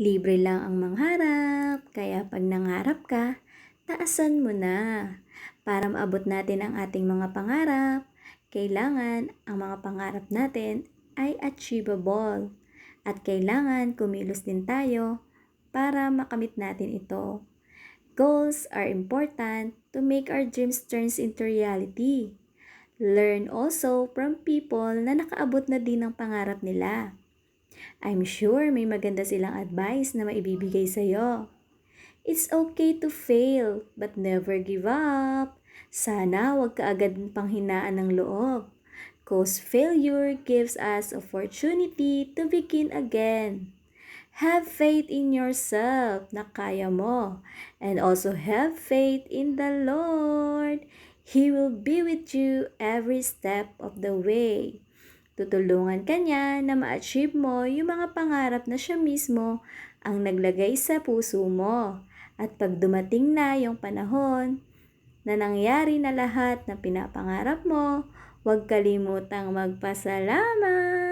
Libre lang ang mangharap, kaya pag nangarap ka, taasan mo na. Para maabot natin ang ating mga pangarap, kailangan ang mga pangarap natin ay achievable. At kailangan kumilos din tayo para makamit natin ito. Goals are important to make our dreams turns into reality. Learn also from people na nakaabot na din ng pangarap nila. I'm sure may maganda silang advice na maibibigay sa'yo. It's okay to fail, but never give up. Sana wag ka agad panghinaan ng loob. Cause failure gives us opportunity to begin again. Have faith in yourself na kaya mo. And also have faith in the Lord. He will be with you every step of the way. Tutulungan ka niya na ma-achieve mo yung mga pangarap na siya mismo ang naglagay sa puso mo. At pag dumating na yung panahon na nangyari na lahat na pinapangarap mo, huwag kalimutang magpasalamat.